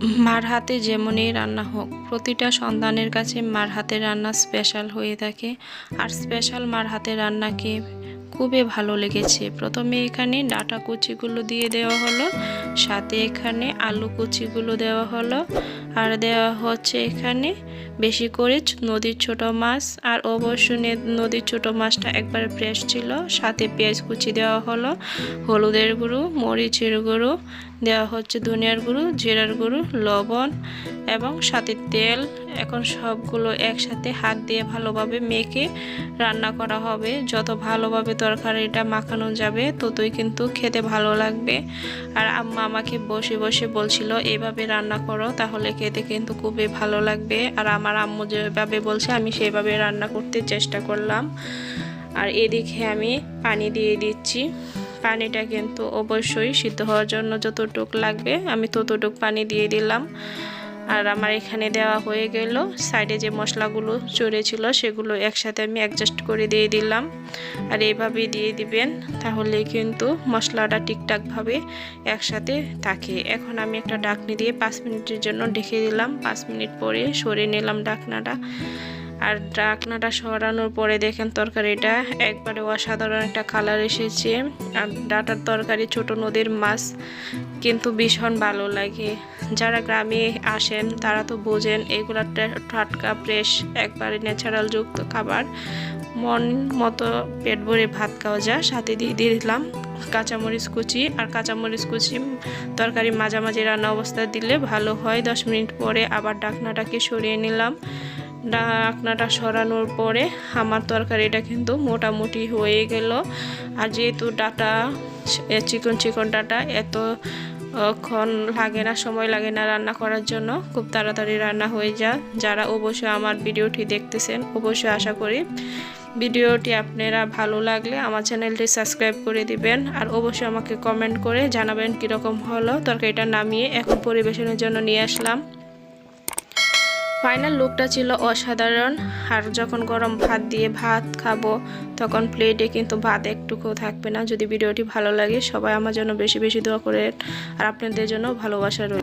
মার হাতে যেমনই রান্না হোক, প্রতিটা সন্তানের কাছে মার হাতের রান্না স্পেশাল হয়ে থাকে। আর স্পেশাল মার হাতের রান্নাকে খুবই ভালো লেগেছে। প্রথমে এখানে ডাটা কুচিগুলো দিয়ে দেওয়া হলো, সাথে এখানে আলু কুচিগুলো দেওয়া হলো, আর দেওয়া হচ্ছে এখানে বেশি করে নদীর ছোট মাছ। আর অবশ্যই নদীর ছোট মাছটা একবার ফ্রেশ ছিল, সাথে পেঁয়াজ কুচি দেওয়া হলো, হলুদের গুঁড়ো, মরিচের গুঁড়ো দেওয়া হচ্ছে ধনিয়ার গুঁড়ো, জিরার গুঁড়ো, লবণ এবং সাথে তেল। এখন সবগুলো একসাথে হাত দিয়ে ভালোভাবে মেখে রান্না করা হবে। যত ভালোভাবে তরকারিটা মাখানো যাবে, ততই কিন্তু খেতে ভালো লাগবে। আর আম্মা আমাকে বসে বসে বলছিল এভাবে রান্না করো, তাহলে খেতে কিন্তু খুবই ভালো লাগবে। আর আমার আম্মু যেভাবে বলছে, আমি সেভাবে রান্না করতে চেষ্টা করলাম। আর এদিকে আমি পানি দিয়ে দিচ্ছি। পানিটা কিন্তু অবশ্যই সিদ্ধ হওয়ার জন্য যতটুক লাগবে, আমি ততটুক পানি দিয়ে দিলাম। আর আমার এখানে দেওয়া হয়ে গেল, সাইডে যে মশলাগুলো চড়েছিল সেগুলো একসাথে আমি অ্যাডজাস্ট করে দিয়ে দিলাম। আর এইভাবে দিয়ে দিবেন, তাহলে কিন্তু মশলাটা ঠিকঠাকভাবে একসাথে থাকে। এখন আমি একটা ডাকনি দিয়ে পাঁচ মিনিটের জন্য ঢেকে দিলাম। পাঁচ মিনিট পরে সরে নিলাম ডাকনাটা আর ডাকনাটা সরানোর পরে দেখেন তরকারিটা একবারে অসাধারণ একটা কালার এসেছে। আর ডাটার তরকারি ছোট নদীর মাছ কিন্তু ভীষণ ভালো লাগে। যারা গ্রামে আসেন তারা তো বোঝেন এগুলো টাটকা ফ্রেশ একবারে ন্যাচারাল যুক্ত খাবার। মন মতো পেট ভরে ভাত খাওয়া যায়। সাথে দিয়ে দিয়ে দিলাম কাঁচামরিচ কুচি। আর কাঁচামরিচ কুচি তরকারি মাঝামাঝি রান্না অবস্থায় দিলে ভালো হয়। দশ মিনিট পরে আবার ডাকনাটাকে সরিয়ে নিলাম। ডাকনাটা সরানোর পরে আমার তরকারিটা কিন্তু মোটামুটি হয়ে গেল। আর যেহেতু ডাটা চিকন চিকন ডাটা, এত ক্ষণ লাগে না, সময় লাগে না রান্না করার জন্য, খুব তাড়াতাড়ি রান্না হয়ে যায় যারা অবশ্যই আমার ভিডিওটি দেখতেছেন, অবশ্যই আশা করি ভিডিওটি আপনারা ভালো লাগলে আমার চ্যানেলটি সাবস্ক্রাইব করে দিবেন। আর অবশ্যই আমাকে কমেন্ট করে জানাবেন কীরকম হলো তরকারিটা নামিয়ে এখন পরিবেশনের জন্য নিয়ে আসলাম। ফাইনাল লুকটা ছিল অসাধারণ। আর যখন গরম ভাত দিয়ে ভাত খাব, তখন প্লেটে কিন্তু ভাত একটুকুও থাকবে না। যদি ভিডিওটি ভালো লাগে, সবাই আমার জন্য বেশি বেশি দোয়া করে আর আপনাদের জন্য ভালোবাসা রয়েছে